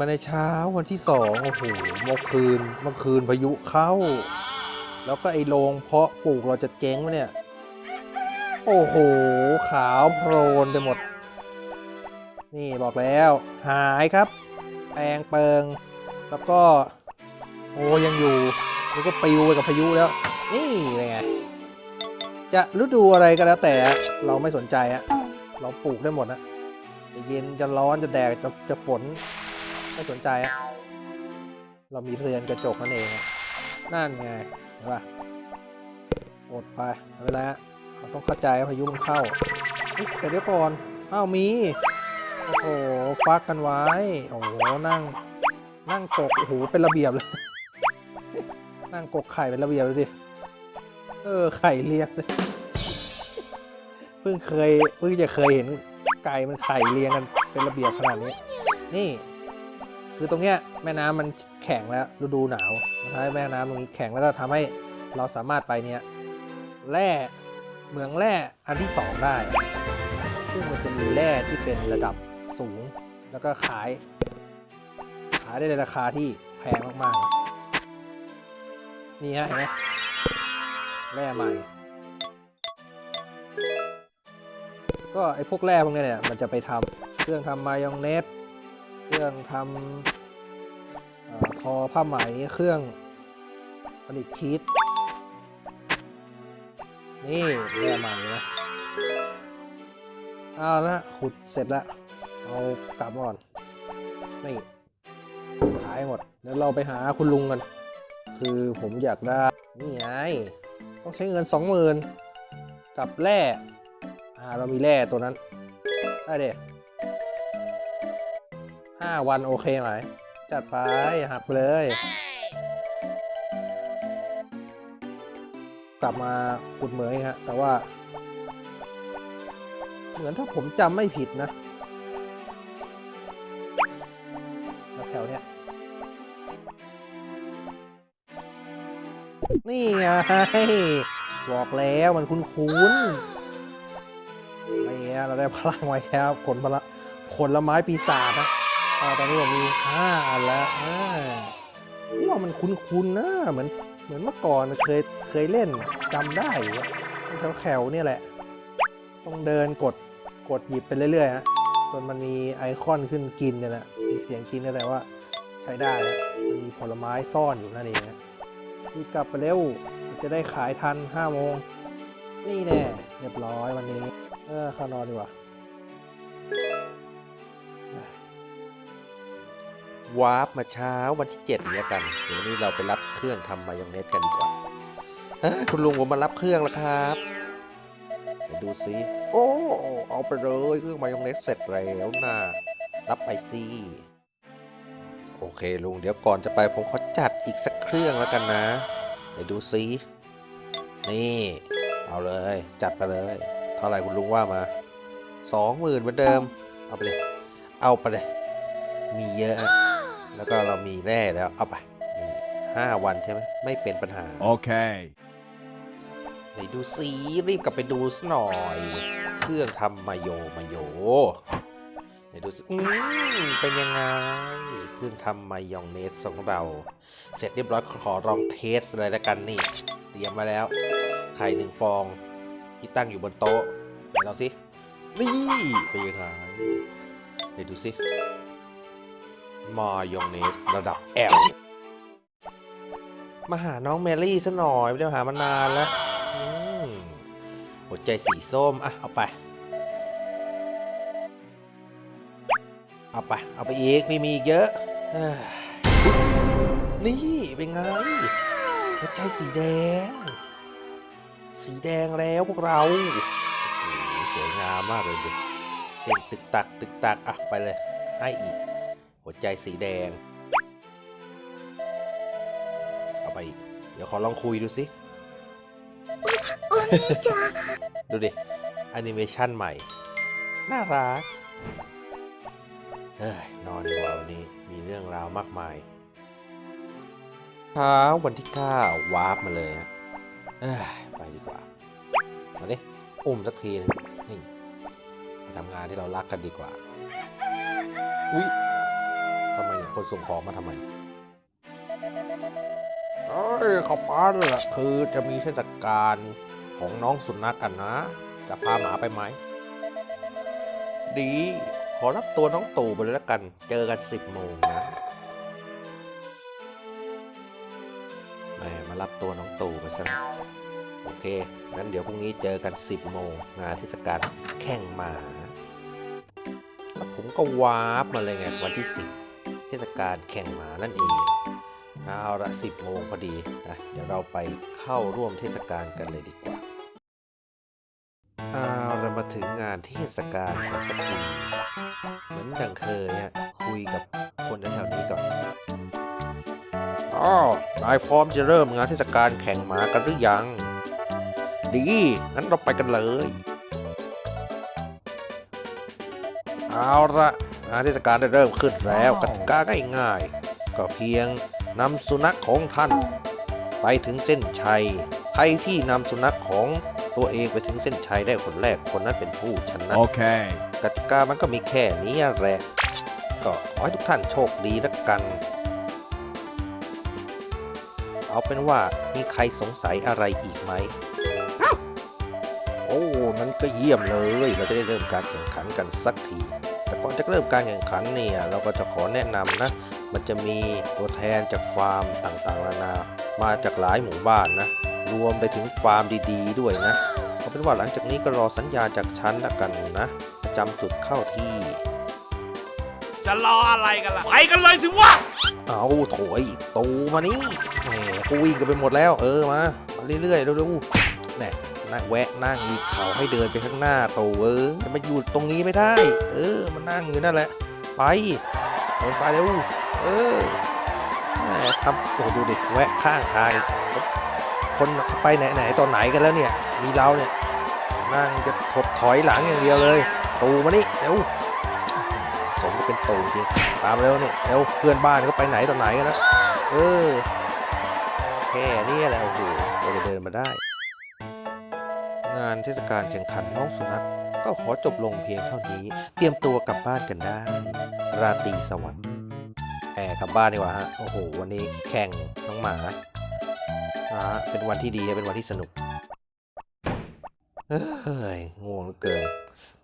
มาในเช้าวันที่สองโอ้โหเมื่อคืนเมื่อคืนพายุเข้า แล้วก็ไอ้โรงเพาะปลูกเราจะเจ๊งวะเนี่ย โอ้โห ขาวโพลนไปหมด นี่บอกแล้วหายครับ แปลงเปิง แล้วก็ โอ้ยังอยู่แล้วก็ปิวไปกับพายุแล้ว นี่เป็นไงจะฤดูอะไรก็แล้วแต่เราไม่สนใจอะเราปลูกได้หมดนะจะเย็นจะร้อนจะแดดจะจะฝน ไม่สนใจอะเรามีเรือนกระจกนั่นเอง นั่นไง เห็นปะอดไปไม่เป็นไรฮะเราต้องเข้าใจพายุมันเข้า แต่เดี๋ยวก่อน อ้าวมี โอ้โห ฟักกันไว้ โอ้โห นั่ง นั่งกก โอ้โห เป็นระเบียบเลย นั่งกกไข่เป็นระเบียบเลยดิ เออ ไข่เรียงเลยเพิ่งเคย เพิ่งจะเคยเห็นไก่มันไข่เรียงกันเป็นระเบียบขนาดนี้ นี่ คือตรงเนี้ยแม่น้ำมันแข็งแล้วฤดูหนาวทำให้แม่น้ำตรงนี้แข็งแล้วก็ทำให้เราสามารถไปเนี่ยแร่เหมืองแร่อันที่สองได้ ซึ่งมันจะมีแร่ที่เป็นระดับสูง แล้วก็ขาย ขายได้ในราคาที่แพงมากๆ นี่ฮะเห็นไหมแร่ใหม่ ก็ไอ้พวกแร่พวกเนี้ยเนี่ย มันจะไปทำเครื่องทำมายองเนส รื่องทำอทอผ้าไหมเครื่องผลิตชีสนี่แร่ใหม่นะเอาละขุดเสร็จแล้วเอากลับก่อน นี่ขายหมด เดี๋ยวเราไปหาคุณลุงกัน คือผมอยากได้ นี่ไง ต้องใช้เงินสองหมื่นกับแร่อ่าเรามีแร่ตัวนั้น ได้เด็ ห้าวันโอเคไหม จัดไป หักเลย กลับมาขุดเหมืองฮะ แต่ว่า เหมือนถ้าผมจำไม่ผิดนะแถวเนี้ยนี่ไงบอกแล้วมันคุ้นๆไม่เงี้ยเราได้พลังไว้แล้วผลพลผลไม้ปีศาจนะ อ่าตอนนี้ผมมีห้าอันแล้วอ่าว่ามันคุ้นๆนะเหมือนเหมือนเมื่อก่อนเคยเคยเล่นจำได้อยู่ว่าแถวเนี่ยแหละ ต้องเดินกดกดหยิบไปเรื่อยๆฮะจนมันมีไอคอนขึ้นกินเนี่ยแหละมีเสียงกินแต่ว่าใช้ได้แล้วมันมีผลไม้ซ่อนอยู่นั่นเองรีบกลับไปเร็วจะได้ขายทันห้าโมงนี่แน่เรียบร้อยวันนี้ เออเข้านอนดีกว่า วาร์ปมาเช้าวันที่7นี้กันเดี๋ยววันนี้เราไปรับเครื่องทำมายองเนสกันดีกว่าฮ้ยคุณลุงผมมารับเครื่องแล้วครับเดี๋ยวดูสิโอ้เอาไปเลยเครื่องมายองเนสเสร็จแล้วนะรับไปสิโอเคลุงเดี๋ยวก่อนจะไปผมขอจัดอีกสักเครื่องแล้วกันนะเดี๋ยวดูสินี่เอาเลยจัดไปเลย เท่าไหร่คุณลุงว่ามาสองหมื่นเหมือนเดิม เอาไปเลย เอาไปเลย มีเยอะ มีแร่แล้ว เอาไปนี่ห้าวันใช่ไหมไม่เป็นปัญหา Okay. ไหนดูสิรีบกลับไปดูสหน่อย เครื่องทำมาโยมาโยไหนดูสิอืมเป็นยังไง เครื่องทำมายองเนสของเรา เสร็จเรียบร้อยขอลองเทสเลยแล้วกันนี่ เตรียมมาแล้ว ไข่หนึ่งฟองที่ตั้งอยู่บนโต๊ะไหนลองสิ นี่เป็นยังไงไหนดูสิ มายองเนสระดับแอลมาหาน้องแมรี่ซะหน่อยไม่ได้มาหามานานแล้วหัวใจสีส้ม อะ เอาไป เอาไป เอาไปอีกไม่มีเยอะอนี่ เป็นไง หัวใจสีแดง สีแดงแล้วพวกเรา สวยงามมากเลยดิเต้นตึกตัก ตึกตัก อะ ไปเลย ให้อีก หัวใจสีแดง เอาไปอีกเดี๋ยวขอลองคุยดูสิดูดิแอนิเมชันใหม่ น่ารัก เฮ้ย นอนดีกว่าวันนี้มีเรื่องราวมากมายเช้าวันที่9วาร์ปมาเลยฮะเอ้ยไปดีกว่า มาดิอุ้มสักทีนึงนี่ไปทำงานที่เรารักกันดีกว่า อุ๊ย ทำไมเนี่ยคนส่งของมาทำไมเอ้ยเขาป้านแหละคือจะมีเทศกาลของน้องสุนัขกันนะ จะพาหมาไปไหม ดี ขอรับตัวน้องตู่ไปเลยละกัน เจอกันสิบโมงนะแหมมารับตัวน้องตู่ไปซะโอเค งั้นเดี๋ยวพรุ่งนี้เจอกัน10โมงงานเทศกาลแข่งหมาแล้วผมก็วาร์ปมาเลยไงวันที่10 เทศกาลแข่งหมานั่นเองเอาละ10โมงพอดีนะเดี๋ยวเราไปเข้าร่วมเทศกาลกันเลยดีกว่าเอาเรามาถึงงานเทศกาลกันสักทีเหมือนดังเคยฮะคุยกับคนแถวๆนี้ก่อนอ๋อนายพร้อมจะเริ่มงานเทศกาลแข่งหมากันหรือยัง ดี งั้นเราไปกันเลย เอาละ งานเทศกาลได้เริ่มขึ้นแล้วกติกาง่ายๆก็เพียงนำสุนัขของท่าน ไปถึงเส้นชัย ใครที่นำสุนัขของตัวเองไปถึงเส้นชัยได้คนแรกคนนั้นเป็นผู้ชนะ Okay. กติกามันก็มีแค่นี้แหละก็ขอให้ทุกท่านโชคดีแล้วกัน เอาเป็นว่ามีใครสงสัยอะไรอีกไหม โอ้ มันก็เยี่ยมเลย เราจะได้เริ่มการแข่งขันกันสักที แต่ก่อนจะเริ่มการแข่งขันเนี่ยเราก็จะขอแนะนำนะ มันจะมีตัวแทนจากฟาร์มต่างๆนานา มาจากหลายหมู่บ้านนะ รวมไปถึงฟาร์มดีๆ ด้วยนะเอาเป็นว่าหลังจากนี้ก็รอสัญญาณจากฉันละกันนะประจำจุดเข้าที่ จะรออะไรกันล่ะ ไปกันเลยสิวะ เอาโถยตูมานี่แหมกูวิ่งกันไปหมดแล้ว เออมามาเรื่อยๆเร็วๆแน่ นั่งแวะนั่งอีกเขาให้เดินไปข้างหน้าโตเออจะมาอยู่ตรงนี้ไม่ได้ เออมานั่งอยู่นั่นแหละ ไปเดินไปเร็วเออทำโอ้โหดูดิแวะข้างทางคนเขาไปไหนไหนตอนไหนกันแล้วเนี่ย มีเราเนี่ยนั่งจะถดถอยหลังอย่างเดียวเลยตูมานี่เร็วสมกับเป็นตูจริงตามเร็วเนี่ยเร็วเพื่อนบ้านเขาไปไหนตอนไหนกันแล้วเออแค่นี้แหละโอ้โหเราจะเดินมาได้ งานเทศกาลแข่งขันน้องสุนัขก็ขอจบลงเพียงเท่านี้ เตรียมตัวกลับบ้านกันได้ ราตรีสวัสดิ์แอบกลับบ้านดีกว่าฮะ โอ้โห วันนี้แข่งน้องหมาอ่าเป็นวันที่ดีเป็นวันที่สนุก เฮ้ยง่วงเกิน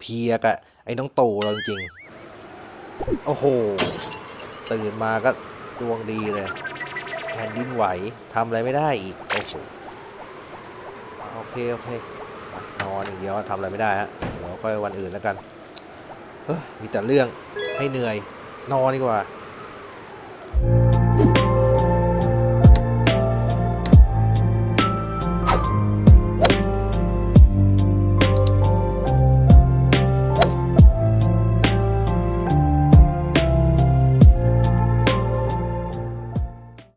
เพียกะไอ้น้องโตเราจริงๆ โอ้โห ตื่นมาก็ดวงดีเลยแผ่นดินไหวทำอะไรไม่ได้อีก โอ้โห โอเค โอเค นอนอย่างเดียวทำอะไรไม่ได้ฮะเดี๋ยวค่อยวันอื่นแล้วกันเออมีแต่เรื่องให้เหนื่อยนอนดีกว่า